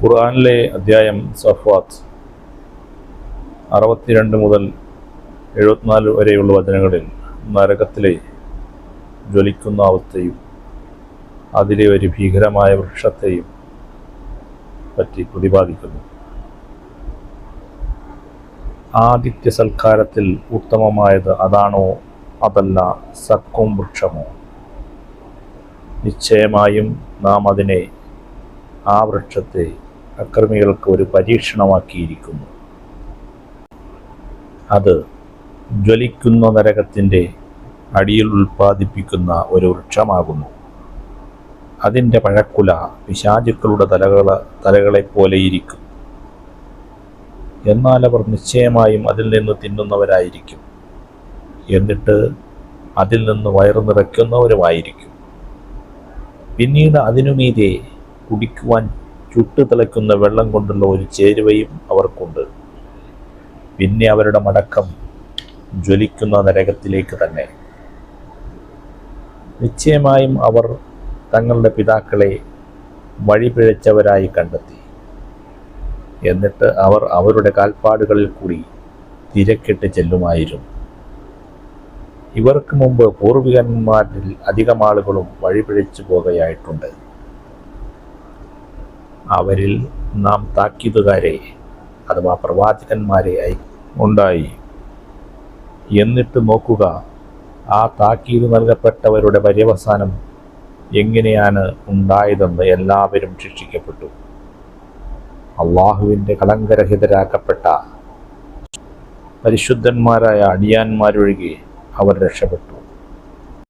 ഖുർആനിലെ അധ്യായം സഫാത്ത് അറുപത്തിരണ്ട് മുതൽ എഴുപത്തിനാല് വരെയുള്ള വചനങ്ങളിൽ നരകത്തിലെ ജ്വലിക്കുന്ന അവസ്ഥയും അതിലെ ഒരു ഭീകരമായ വൃക്ഷത്തെയും പറ്റി പ്രതിപാദിക്കുന്നു. ആദിത്യ സൽക്കാരത്തിൽ ഉത്തമമായത് അതാണോ അതല്ല സക്കും വൃക്ഷമോ? നിശ്ചയമായും നാം അതിനെ ആ വൃക്ഷത്തെ അക്രമികൾക്ക് ഒരു പരീക്ഷണമാക്കിയിരിക്കുന്നു. അത് ജ്വലിക്കുന്ന നരകത്തിന്റെ അടിയിൽ ഉൽപ്പാദിപ്പിക്കുന്ന ഒരു വൃക്ഷമാകുന്നു. അതിന്റെ പഴക്കുല പിശാചുക്കളുടെ തലകള തലകളെപ്പോലെയിരിക്കും എന്നാൽ അവർ നിശ്ചയമായും അതിൽ നിന്ന് തിന്നുന്നവരായിരിക്കും. എന്നിട്ട് അതിൽ നിന്ന് വയറു നിറയ്ക്കുന്നവരുമായിരിക്കും. പിന്നീട് അതിനുമീതെ കുടിക്കുവാൻ ചുട്ടു തിളയ്ക്കുന്ന വെള്ളം കൊണ്ടുള്ള ഒരു ചേരുവയും അവർക്കുണ്ട്. പിന്നെ അവരുടെ മടക്കം ജ്വലിക്കുന്ന നരകത്തിലേക്ക് തന്നെ. നിശ്ചയമായും അവർ തങ്ങളുടെ പിതാക്കളെ വഴിപിഴച്ചവരായി കണ്ടെത്തി. എന്നിട്ട് അവർ അവരുടെ കാൽപ്പാടുകളിൽ കൂടി തിരക്കിട്ട് ചെല്ലുമായിരുന്നു. ഇവർക്ക് മുമ്പ് പൂർവികന്മാരിൽ അധികം ആളുകളും വഴിപിഴച്ചു പോകുകയായിട്ടുണ്ട് അവരിൽ നാം താക്കീതുകാരെ അഥവാ പ്രവാചകന്മാരെ ഉണ്ടായി. എന്നിട്ട് നോക്കുക ആ താക്കീത് നൽകപ്പെട്ടവരുടെ പര്യവസാനം എങ്ങനെയാണ് ഉണ്ടായതെന്ന് എല്ലാവരും ശിക്ഷിക്കപ്പെട്ടു. അള്ളാഹുവിന്റെ കളങ്കരഹിതരാക്കപ്പെട്ട പരിശുദ്ധന്മാരായ അടിയാന്മാരൊഴികെ അവർ രക്ഷപ്പെട്ടു.